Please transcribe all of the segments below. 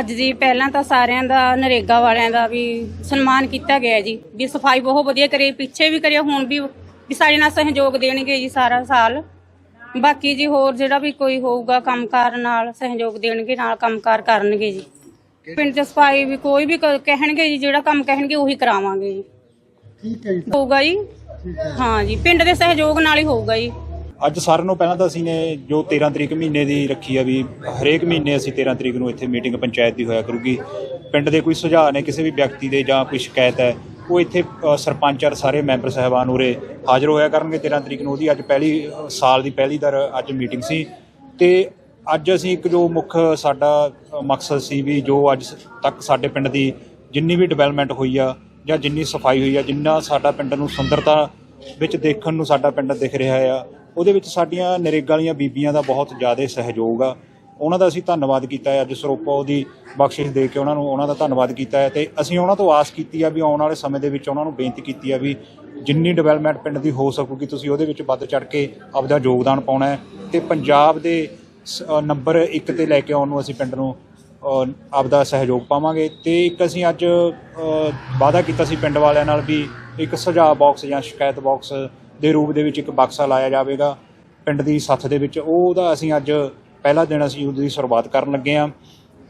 ਅੱਜ ਜੀ ਪਹਿਲਾਂ ਤਾਂ ਸਾਰਿਆਂ ਦਾ ਨਰੇਗਾ ਵਾਲਿਆਂ ਦਾ ਵੀ ਸਨਮਾਨ ਕੀਤਾ ਗਿਆ ਜੀ ਵੀ ਸਫ਼ਾਈ ਬਹੁਤ ਵਧੀਆ ਕਰੀ ਪਿੱਛੇ ਵੀ ਕਰਿਆ ਹੁਣ ਵੀ ਵੀ ਸਾਡੇ ਨਾਲ ਸਹਿਯੋਗ ਦੇਣਗੇ ਜੀ ਸਾਰਾ ਸਾਲ। ਬਾਕੀ ਜੀ ਹੋਰ ਜਿਹੜਾ ਵੀ ਕੋਈ ਹੋਊਗਾ ਕੰਮਕਾਰ ਨਾਲ ਸਹਿਯੋਗ ਦੇਣਗੇ ਨਾਲ ਕੰਮਕਾਰ ਕਰਨਗੇ ਜੀ। ਪਿੰਡ ਚ ਸਫ਼ਾਈ ਵੀ ਕੋਈ ਵੀ ਕ- ਕਹਿਣਗੇ ਜੀ ਜਿਹੜਾ ਕੰਮ ਕਹਿਣਗੇ ਉਹੀ ਕਰਾਵਾਂਗੇ ਜੀ। ਠੀਕ ਹੈ ਜੀ। ਹੋਊਗਾ ਜੀ। ਹਾਂ ਜੀ ਪਿੰਡ ਦੇ ਸਹਿਯੋਗ ਨਾਲ ਹੀ ਹੋਊਗਾ ਜੀ। ਅੱਜ ਸਾਰਿਆਂ ਨੂੰ ਪਹਿਲਾਂ ਤਾਂ ਅਸੀਂ ਨੇ ਜੋ 13 ਤਰੀਕ ਮਹੀਨੇ ਦੀ ਰੱਖੀ ਆ ਵੀ ਹਰੇਕ ਮਹੀਨੇ ਅਸੀਂ 13 ਤਰੀਕ ਨੂੰ ਇੱਥੇ ਮੀਟਿੰਗ ਪੰਚਾਇਤ ਦੀ ਹੋਇਆ ਕਰੂਗੀ। ਪਿੰਡ ਦੇ ਕੋਈ ਸੁਝਾਅ ਨੇ, ਕਿਸੇ ਵੀ ਵਿਅਕਤੀ ਦੇ ਜਾਂ ਕੋਈ ਸ਼ਿਕਾਇਤ ਹੈ, ਉਹ ਇੱਥੇ ਸਰਪੰਚ ਔਰ ਸਾਰੇ ਮੈਂਬਰ ਸਹਿਬਾਨ ਉਰੇ ਹਾਜ਼ਰ ਹੋਇਆ ਕਰਨਗੇ 13 ਤਰੀਕ ਨੂੰ। ਉਹਦੀ ਅੱਜ ਪਹਿਲੀ ਸਾਲ ਦੀ ਪਹਿਲੀ ਦਰ ਅੱਜ ਮੀਟਿੰਗ ਸੀ। ਤੇ ਅੱਜ ਅਸੀਂ ਇੱਕ ਜੋ ਮੁੱਖ ਸਾਡਾ ਮਕਸਦ ਸੀ ਵੀ ਜੋ ਅੱਜ ਤੱਕ ਸਾਡੇ ਪਿੰਡ ਦੀ ਜਿੰਨੀ ਵੀ ਡਿਵੈਲਪਮੈਂਟ ਹੋਈ ਆ ਜਾਂ ਜਿੰਨੀ ਸਫ਼ਾਈ ਹੋਈ ਆ, ਜਿੰਨਾ ਸਾਡਾ ਪਿੰਡ ਨੂੰ ਸੁੰਦਰਤਾ ਵਿੱਚ ਦੇਖਣ ਨੂੰ ਸਾਡਾ ਪਿੰਡ ਦਿਖ ਰਿਹਾ ਆ ਉਹਦੇ ਵਿੱਚ ਸਾਡੀਆਂ ਨਰੇਗਾ ਵਾਲੀਆਂ ਬੀਬੀਆਂ ਦਾ ਬਹੁਤ ਜ਼ਿਆਦਾ ਸਹਿਯੋਗ ਆ। ਉਹਨਾਂ ਦਾ ਅਸੀਂ ਧੰਨਵਾਦ ਕੀਤਾ ਹੈ। ਅੱਜ ਸਰੋਪਾ ਉਹਦੀ ਬਖਸ਼ਿਸ਼ ਦੇ ਕੇ ਉਹਨਾਂ ਨੂੰ ਉਹਨਾਂ ਦਾ ਧੰਨਵਾਦ ਕੀਤਾ ਹੈ ਤੇ ਅਸੀਂ ਉਹਨਾਂ ਤੋਂ ਆਸ ਕੀਤੀ ਆ ਵੀ ਆਉਣ ਵਾਲੇ ਸਮੇਂ ਦੇ ਵਿੱਚ ਉਹਨਾਂ ਨੂੰ ਬੇਨਤੀ ਕੀਤੀ ਆ ਵੀ ਜਿੰਨੀ ਡਿਵੈਲਪਮੈਂਟ ਪਿੰਡ ਦੀ ਹੋ ਸਕੂਗੀ, ਤੁਸੀਂ ਉਹਦੇ ਵਿੱਚ ਵੱਧ ਚੜ ਕੇ ਆਪਦਾ ਯੋਗਦਾਨ ਪਾਉਣਾ ਹੈ ਤੇ ਪੰਜਾਬ ਦੇ ਸ- ਨੰਬਰ 1 ਤੇ ਲੈ ਕੇ ਆਉਣ ਨੂੰ ਅਸੀਂ ਪਿੰਡ ਨੂੰ ਆਪਦਾ ਸਹਿਯੋਗ ਪਾਵਾਂਗੇ ਤੇ ਇੱਕ ਅਸੀਂ ਅੱਜ ਵਾਅਦਾ ਕੀਤਾ ਸੀ ਪਿੰਡ ਵਾਲਿਆਂ ਨਾਲ ਵੀ ਇੱਕ ਸੁਝਾਅ ਬਾਕਸ ਜਾਂ ਸ਼ਿਕਾਇਤ ਬਾਕਸ ਦੇ ਰੂਪ ਦੇ ਵਿੱਚ ਇੱਕ ਬਕਸਾ ਲਾਇਆ ਜਾਵੇਗਾ ਪਿੰਡ ਦੀ ਸੱਥ ਦੇ ਵਿੱਚ। ਉਹ ਉਹਦਾ ਅਸੀਂ ਅੱਜ ਪਹਿਲਾ ਦਿਨ ਅਸੀਂ ਉਹਦੀ ਸ਼ੁਰੂਆਤ ਕਰਨ ਲੱਗੇ ਹਾਂ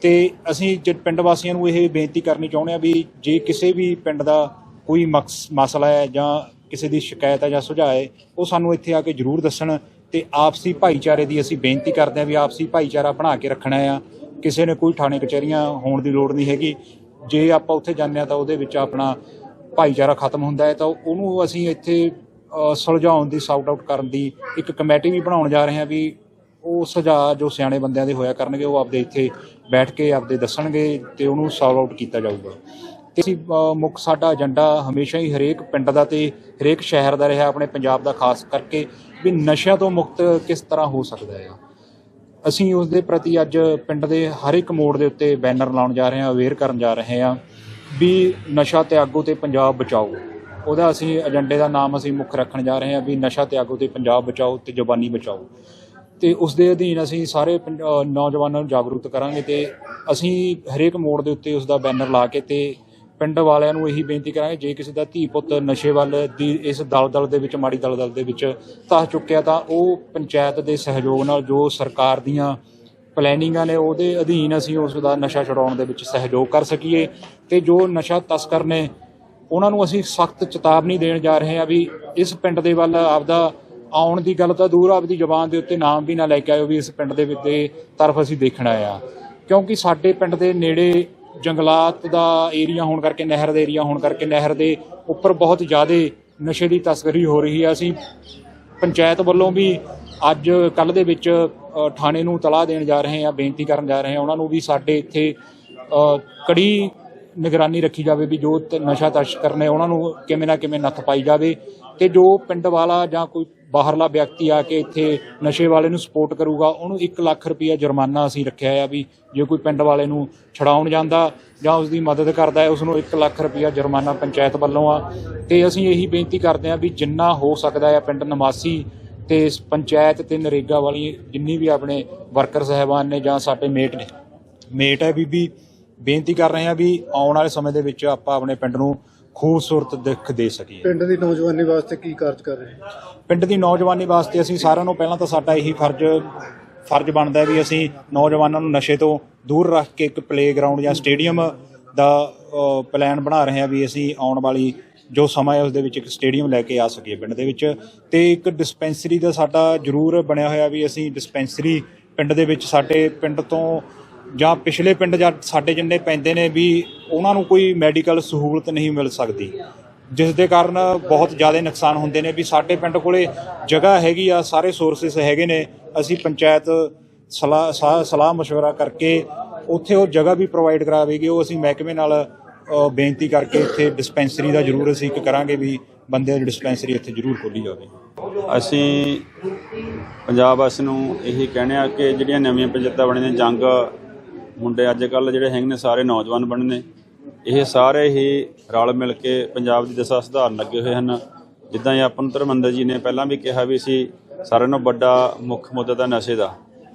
ਤੇ ਅਸੀਂ ਜੇ ਪਿੰਡ ਵਾਸੀਆਂ ਨੂੰ ਇਹ ਬੇਨਤੀ ਕਰਨੀ ਚਾਹੁੰਦੇ ਹਾਂ ਵੀ ਜੇ ਕਿਸੇ ਵੀ ਪਿੰਡ ਦਾ ਕੋਈ ਮਕਸ, ਮਸਲਾ ਹੈ ਜਾਂ ਕਿਸੇ ਦੀ ਸ਼ਿਕਾਇਤ ਹੈ ਜਾਂ ਸੁਝਾਅ ਹੈ, ਉਹ ਸਾਨੂੰ ਇੱਥੇ ਆ ਕੇ ਜ਼ਰੂਰ ਦੱਸਣ ਤੇ ਆਪਸੀ ਭਾਈਚਾਰੇ ਦੀ ਅਸੀਂ ਬੇਨਤੀ ਕਰਦੇ ਹਾਂ ਵੀ ਆਪਸੀ ਭਾਈਚਾਰਾ ਬਣਾ ਕੇ ਰੱਖਣਾ ਆ। ਕਿਸੇ ਨੇ ਕੋਈ ਥਾਣੇ ਕਚਹਿਰੀਆਂ ਹੋਣ ਦੀ ਲੋੜ ਨਹੀਂ ਹੈਗੀ। ਜੇ ਆਪਾਂ ਉੱਥੇ ਜਾਂਦੇ ਹਾਂ ਤਾਂ ਉਹਦੇ ਵਿੱਚ ਆਪਣਾ ਭਾਈਚਾਰਾ ਖਤਮ ਹੁੰਦਾ ਹੈ ਤਾਂ ਉਹਨੂੰ ਅਸੀਂ ਇੱਥੇ ਸੁਲਝਾਉਣ ਦੀ ਸਾਊਟ ਆਊਟ ਕਰਨ ਦੀ ਇੱਕ ਕਮੇਟੀ ਵੀ ਬਣਾਉਣ ਜਾ ਰਹੇ ਹਾਂ ਵੀ ਉਹ ਸੁਝਾਅ ਜੋ ਸਿਆਣੇ ਬੰਦਿਆਂ ਦੇ ਹੋਇਆ ਕਰਨਗੇ, ਉਹ ਆਪਦੇ ਇੱਥੇ ਬੈਠ ਕੇ ਆਪਦੇ ਦੱਸਣਗੇ ਤੇ ਉਹਨੂੰ ਸੋਲਵ ਆਊਟ ਕੀਤਾ ਜਾਊਗਾ। ਤੇ ਅਸੀਂ ਮੁੱਖ ਸਾਡਾ ਏਜੰਡਾ ਹਮੇਸ਼ਾ ਹੀ ਹਰੇਕ ਪਿੰਡ ਦਾ ਤੇ ਹਰੇਕ ਸ਼ਹਿਰ ਦਾ ਰਿਹਾ, ਆਪਣੇ ਪੰਜਾਬ ਦਾ ਖਾਸ ਕਰਕੇ ਵੀ ਨਸ਼ਿਆਂ ਤੋਂ ਮੁਕਤ ਕਿਸ ਤਰ੍ਹਾਂ ਹੋ ਸਕਦਾ ਹੈ ਅਸੀਂ ਉਸ ਦੇ ਪ੍ਰਤੀ ਅੱਜ ਪਿੰਡ ਦੇ ਹਰ ਇੱਕ ਮੋੜ ਦੇ ਉੱਤੇ ਬੈਨਰ ਲਾਉਣ ਜਾ ਰਹੇ ਹਾਂ ਅਵੇਅਰ ਕਰਨ ਜਾ ਰਹੇ ਹਾਂ ਵੀ ਨਸ਼ਾ ਤਿਆਗੋ ਤੇ ਪੰਜਾਬ ਬਚਾਓ। ਉਹਦਾ ਅਸੀਂ ਏਜੰਡੇ ਦਾ ਨਾਮ ਅਸੀਂ ਮੁੱਖ ਰੱਖਣ ਜਾ ਰਹੇ ਹਾਂ ਵੀ ਨਸ਼ਾ ਤਿਆਗੋ ਤੇ ਪੰਜਾਬ ਬਚਾਓ ਤੇ ਜ਼ਬਾਨੀ ਬਚਾਓ। ਤੇ ਉਸ ਦੇ ਅਧੀਨ ਅਸੀਂ ਸਾਰੇ ਪਿੰਡ- ਨੌਜਵਾਨਾਂ ਨੂੰ ਜਾਗਰੂਕ ਕਰਾਂਗੇ ਤੇ ਅਸੀਂ ਹਰੇਕ ਮੋੜ ਦੇ ਉੱਤੇ ਉਸ ਦਾ ਬੈਨਰ ਲਾ ਕੇ ਤੇ ਪਿੰਡ ਵਾਲਿਆਂ ਨੂੰ ਇਹੀ ਬੇਨਤੀ ਕਰਾਂਗੇ, ਜੇ ਕਿਸੇ ਦਾ ਧੀ ਪੁੱਤ ਨਸ਼ੇ ਵੱਲ ਦੀ ਇਸ ਦਲਦਲ ਦੇ ਵਿੱਚ, ਮਾੜੀ ਦਲਦਲ ਦੇ ਵਿੱਚ ਧਸ ਚੁੱਕਿਆ ਤਾਂ ਉਹ ਪੰਚਾਇਤ ਦੇ ਸਹਿਯੋਗ ਨਾਲ ਜੋ ਸਰਕਾਰ ਦੀਆਂ ਪਲੈਨਿੰਗਾਂ ਨੇ ਉਹਦੇ ਅਧੀਨ ਅਸੀਂ ਉਸ ਦਾ ਨਸ਼ਾ ਛੁਡਾਉਣ ਦੇ ਵਿੱਚ ਸਹਿਯੋਗ ਕਰ ਸਕੀਏ ਤੇ ਜੋ ਨਸ਼ਾ ਤਸਕਰ ਨੇ ਉਹਨਾਂ ਨੂੰ ਅਸੀਂ ਸਖਤ ਚੇਤਾਵਨੀ ਦੇਣ ਜਾ ਰਹੇ ਹਾਂ ਵੀ ਇਸ ਪਿੰਡ ਦੇ ਵੱਲ ਆਪਦਾ ਆਉਣ ਦੀ ਗੱਲ ਤਾਂ ਦੂਰ ਆਪਦੀ ਜ਼ੁਬਾਨ ਦੇ ਉੱਤੇ ਨਾਮ ਵੀ ਨਾ ਲੈ ਕੇ ਆਇਓ ਵੀ ਇਸ ਪਿੰਡ ਦੇ ਵਿੱਚ ਦੇ ਤਰਫ ਅਸੀਂ ਦੇਖਣਾ ਆ ਕਿਉਂਕਿ ਸਾਡੇ ਪਿੰਡ ਦੇ ਨੇੜੇ ਜੰਗਲਾਤ ਦਾ ਏਰੀਆ ਹੋਣ ਕਰਕੇ, ਨਹਿਰ ਦਾ ਏਰੀਆ ਹੋਣ ਕਰਕੇ, ਨਹਿਰ ਦੇ ਉੱਪਰ ਬਹੁਤ ਜ਼ਿਆਦਾ ਨਸ਼ੇ ਦੀ ਤਸਕਰੀ ਹੋ ਰਹੀ ਹੈ। ਅਸੀਂ ਪੰਚਾਇਤ ਵੱਲੋਂ ਵੀ ਅੱਜ ਕੱਲ ਦੇ ਵਿੱਚ ਥਾਣੇ ਨੂੰ ਤਲਾਹ ਦੇਣ ਜਾ ਰਹੇ ਹਾਂ, ਬੇਨਤੀ ਕਰਨ ਜਾ ਰਹੇ ਹਾਂ। ਉਹਨਾਂ ਨੂੰ ਵੀ ਸਾਡੇ ਇੱਥੇ ਕੜੀ ਨਿਗਰਾਨੀ ਰੱਖੀ ਜਾਵੇ ਵੀ ਜੋ ਨਸ਼ਾ ਤਸਕਰ ਕਰਨੇ ਉਹਨਾਂ ਨੂੰ ਕਿਵੇਂ ਨਾ ਕਿਵੇਂ ਨੱਥ ਪਾਈ ਜਾਵੇ ਤੇ ਜੋ ਪਿੰਡ ਵਾਲਾ ਜਾਂ ਕੋਈ ਬਾਹਰਲਾ ਵਿਅਕਤੀ ਆ ਕੇ ਇੱਥੇ ਨਸ਼ੇ ਵਾਲੇ ਨੂੰ ਸਪੋਰਟ ਕਰੂਗਾ, ਉਹਨੂੰ 1 ਲੱਖ ਰੁਪਇਆ ਜੁਰਮਾਨਾ ਅਸੀਂ ਰੱਖਿਆ ਆ ਵੀ ਜੇ ਕੋਈ ਪਿੰਡ ਵਾਲੇ ਨੂੰ ਛਡਾਉਣ ਜਾਂਦਾ ਜਾਂ ਉਸ ਦੀ ਮਦਦ ਕਰਦਾ ਹੈ ਉਸ ਨੂੰ 1 ਲੱਖ ਰੁਪਇਆ ਜੁਰਮਾਨਾ ਪੰਚਾਇਤ ਵੱਲੋਂ ਆ। ਤੇ ਅਸੀਂ ਇਹੀ ਬੇਨਤੀ ਕਰਦੇ ਹਾਂ ਵੀ ਜਿੰਨਾ ਹੋ ਸਕਦਾ ਹੈ ਪਿੰਡ ਨਿਵਾਸੀ ਤੇ ਪੰਚਾਇਤ ਤੇ ਨਰੇਗਾ ਵਾਲੀ ਜਿੰਨੀ ਵੀ ਆਪਣੇ ਵਰਕਰ ਸਹਿਬਾਨ ਨੇ ਜਾਂ ਸਾਡੇ ਮੇਟ ਨੇ। ਮੇਟ ਹੈ ਬੀਬੀ ਬੇਨਤੀ ਕਰ ਰਹੇ ਹਾਂ ਵੀ ਆਉਣ ਵਾਲੇ ਸਮੇਂ ਦੇ ਵਿੱਚ ਆਪਾਂ ਆਪਣੇ ਪਿੰਡ ਨੂੰ ਖੂਬਸੂਰਤ ਦਿੱਖ ਦੇ ਸਕੀਏ। ਪਿੰਡ ਦੀ ਨੌਜਵਾਨੀ ਵਾਸਤੇ ਕੀ ਕਾਰਜ ਕਰ ਰਹੇ ਹੋ? ਪਿੰਡ ਦੀ ਨੌਜਵਾਨੀ ਵਾਸਤੇ ਅਸੀਂ ਸਾਰਿਆਂ ਨੂੰ ਪਹਿਲਾਂ ਤਾਂ ਸਾਡਾ ਇਹੀ ਫਰਜ਼ ਫਰਜ਼ ਬਣਦਾ ਹੈ ਵੀ ਅਸੀਂ ਨੌਜਵਾਨਾਂ ਨੂੰ ਨਸ਼ੇ ਤੋਂ ਦੂਰ ਰੱਖ ਕੇ ਇੱਕ ਪਲੇਗਰਾਉਂਡ ਜਾਂ ਸਟੇਡੀਅਮ ਦਾ ਪਲਾਨ ਬਣਾ ਰਹੇ ਹਾਂ ਵੀ ਅਸੀਂ ਆਉਣ ਵਾਲੀ ਜੋ ਸਮਾਂ ਹੈ ਉਸ ਦੇ ਵਿੱਚ ਇੱਕ ਸਟੇਡੀਅਮ ਲੈ ਕੇ ਆ ਸਕੀਏ ਪਿੰਡ ਦੇ ਵਿੱਚ। ਤੇ ਇੱਕ ਡਿਸਪੈਂਸਰੀ ਦਾ ਸਾਡਾ ਜ਼ਰੂਰ ਬਣਿਆ ਹੋਇਆ ਵੀ ਅਸੀਂ ਡਿਸਪੈਂਸਰੀ ਪਿੰਡ ਦੇ ਵਿੱਚ ਸਾਡੇ ਪਿੰਡ ਤੋਂ ਜਾਂ ਪਿਛਲੇ ਪਿੰਡ ਜਾਂ ਸਾਡੇ ਜਿੰਨੇ ਪੈਂਦੇ ਨੇ ਵੀ ਉਹਨਾਂ ਨੂੰ ਕੋਈ ਮੈਡੀਕਲ ਸਹੂਲਤ ਨਹੀਂ ਮਿਲ ਸਕਦੀ ਜਿਸ ਦੇ ਕਾਰਨ ਬਹੁਤ ਜ਼ਿਆਦਾ ਨੁਕਸਾਨ ਹੁੰਦੇ ਨੇ ਵੀ ਸਾਡੇ ਪਿੰਡ ਕੋਲੇ ਜਗ੍ਹਾ ਹੈਗੀ ਆ ਸਾਰੇ ਸੋਰਸਸ ਹੈਗੇ ਨੇ ਅਸੀਂ ਪੰਚਾਇਤ ਸਲਾਹ ਸਾ- ਸਲਾਹ مشورہ ਕਰਕੇ ਉੱਥੇ ਉਹ ਜਗ੍ਹਾ ਵੀ ਪ੍ਰੋਵਾਈਡ ਕਰਾਵੇਗੀ ਉਹ ਅਸੀਂ ਮਹਿਕਮੇ ਨਾਲ ਅ, ਬੇਨਤੀ ਕਰਕੇ ਇੱਥੇ ਡਿਸਪੈਂਸਰੀ ਦਾ ਜ਼ਰੂਰ ਅਸੀਂ ਇੱਕ ਕਰਾਂਗੇ ਵੀ ਬੰਦੇ ਦੀ ਡਿਸਪੈਂਸਰੀ ਇੱਥੇ ਜ਼ਰੂਰ ਖੋਲੀ ਜਾਵੇ ਅਸੀਂ ਪੰਜਾਬ ਵਾਸੀ ਨੂੰ ਇਹੀ ਕਹਿੰਦੇ ਆ ਕਿ ਜਿਹੜੀਆਂ ਨਵੀਆਂ ਪੰਚਾਇਤਾਂ ਬਣੀਆਂ ਨੇ ਜੰਗ ਮੁੰਡੇ ਅੱਜ ਕੱਲ ਜਿਹੜੇ ਹੈਗੇ ਨੇ ਸਾਰੇ ਨੌਜਵਾਨ ਬਣੇ ਨੇ। ਇਹ ਸਾਰੇ ਹੀ ਰਲ ਮਿਲ ਕੇ ਪੰਜਾਬ ਦੀ ਦਸ਼ਾ ਸੁਧਾਰਨ ਲੱਗੇ ਹੋਏ ਹਨ। ਜਿੱਦਾਂ ਇਹ ਆਪਨ ਧਰਮੰਦਰ ਜੀ ਨੇ ਪਹਿਲਾਂ ਵੀ ਕਿਹਾ ਵੀ ਸੀ, ਸਾਰਿਆਂ ਨੂੰ ਵੱਡਾ ਮੁੱਖ ਮੁੱਦਾ ਤਾਂ ਨਸ਼ੇ ਦਾ।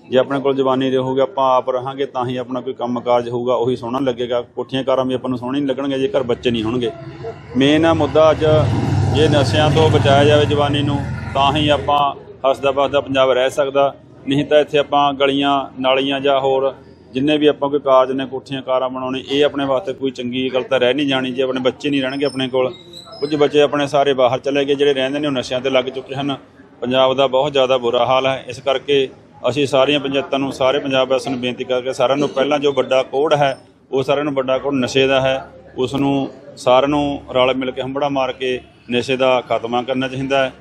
ਜੇ ਆਪਣੇ ਕੋਲ ਜਵਾਨੀ ਰਹੂਗੀ ਆਪਾਂ ਆਪ ਰਹਾਂਗੇ, ਤਾਂ ਹੀ ਆਪਣਾ ਕੋਈ ਕੰਮ ਕਾਰਜ ਹੋਊਗਾ, ਉਹੀ ਸੋਹਣਾ ਲੱਗੇਗਾ। ਕੋਠੀਆਂ ਕਾਰਾਂ ਵੀ ਆਪਾਂ ਨੂੰ ਸੋਹਣੀ ਨਹੀਂ ਲੱਗਣਗੇ ਜੇਕਰ ਬੱਚੇ ਨਹੀਂ ਹੋਣਗੇ। ਮੇਨ ਮੁੱਦਾ ਅੱਜ, ਜੇ ਨਸ਼ਿਆਂ ਤੋਂ ਬਚਾਇਆ ਜਾਵੇ ਜਵਾਨੀ ਨੂੰ, ਤਾਂ ਹੀ ਆਪਾਂ ਹੱਸਦਾ ਵਸਦਾ ਪੰਜਾਬ ਰਹਿ ਸਕਦਾ। ਨਹੀਂ ਤਾਂ ਇੱਥੇ ਆਪਾਂ ਗਲੀਆਂ, ਨਾਲੀਆਂ ਜਾਂ ਹੋਰ ਜਿੰਨੇ ਵੀ ਆਪਾਂ ਕੋਈ ਕਾਰਜ ਨੇ, ਕੋਠੀਆਂ, ਕਾਰਾਂ ਬਣਾਉਣੇ, ਇਹ ਆਪਣੇ ਵਾਸਤੇ ਕੋਈ ਚੰਗੀ ਗੱਲ ਤਾਂ ਰਹਿ ਨਹੀਂ ਜਾਣੀ ਜੇ ਆਪਣੇ ਬੱਚੇ ਨਹੀਂ ਰਹਿਣਗੇ ਆਪਣੇ ਕੋਲ। ਕੁਝ ਬੱਚੇ ਆਪਣੇ ਸਾਰੇ ਬਾਹਰ ਚਲੇ ਗਏ, ਜਿਹੜੇ ਰਹਿੰਦੇ ਨੇ ਉਹ ਨਸ਼ਿਆਂ ਤੇ ਲੱਗ ਚੁੱਕੇ ਹਨ। ਪੰਜਾਬ ਦਾ ਬਹੁਤ ਜ਼ਿਆਦਾ ਬੁਰਾ ਹਾਲ ਹੈ। ਇਸ ਕਰਕੇ ਅਸੀਂ ਸਾਰੀਆਂ ਪੰਚਾਇਤਾਂ ਨੂੰ, ਸਾਰੇ ਪੰਜਾਬ ਵਾਸੀਆਂ ਨੂੰ ਬੇਨਤੀ ਕਰਕੇ ਸਾਰਿਆਂ ਨੂੰ ਪਹਿਲਾਂ ਜੋ ਵੱਡਾ ਕੋੜ ਹੈ, ਉਹ ਸਾਰਿਆਂ ਨੂੰ ਵੱਡਾ ਕੋੜ ਨਸ਼ੇ ਦਾ ਹੈ। ਉਸ ਨੂੰ ਸਾਰਿਆਂ ਨੂੰ ਰਲ ਮਿਲ ਕੇ ਹੰਬੜਾ ਮਾਰ ਕੇ ਨਸ਼ੇ ਦਾ ਖਾਤਮਾ ਕਰਨਾ ਚਾਹੀਦਾ ਹੈ।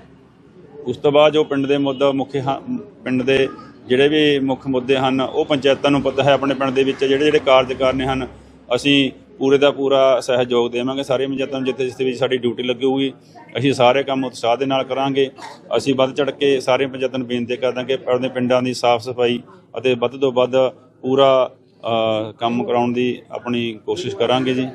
ਉਸ ਤੋਂ ਬਾਅਦ ਜੋ ਪਿੰਡ ਦੇ ਮੁੱਦਾ, ਮੁੱਖ ਹਾਂ- ਪਿੰਡ ਦੇ ਜਿਹੜੇ ਵੀ ਮੁੱਖ ਮੁੱਦੇ ਹਨ, ਉਹ ਪੰਚਾਇਤਾਂ ਨੂੰ ਪਤਾ ਹੈ, ਆਪਣੇ ਪਿੰਡ ਦੇ ਵਿੱਚ ਜਿਹੜੇ ਜਿਹੜੇ ਕਾਰਜ ਕਰਨੇ ਹਨ, ਅਸੀਂ ਪੂਰੇ ਦਾ ਪੂਰਾ ਸਹਿਯੋਗ ਦੇਵਾਂਗੇ। ਸਾਰੀਆਂ ਪੰਚਾਇਤਾਂ ਨੂੰ ਜਿੱਥੇ ਜਿੱਥੇ ਵੀ ਸਾਡੀ ਡਿਊਟੀ ਲੱਗੀ ਅਸੀਂ ਸਾਰੇ ਕੰਮ ਉਤਸ਼ਾਹ ਦੇ ਨਾਲ ਕਰਾਂਗੇ। ਅਸੀਂ ਵੱਧ ਚੜ ਕੇ ਸਾਰੀਆਂ ਪੰਚਾਇਤਾਂ ਨੂੰ ਬੇਨਤੀ ਕਰਦਾਂ ਕਿ ਆਪਣੇ ਪਿੰਡਾਂ ਦੀ ਸਾਫ਼ ਸਫ਼ਾਈ ਅਤੇ ਵੱਧ ਤੋਂ ਵੱਧ ਪੂਰਾ ਕੰਮ ਕਰਾਉਣ ਦੀ ਆਪਣੀ ਕੋਸ਼ਿਸ਼ ਕਰਾਂਗੇ ਜੀ।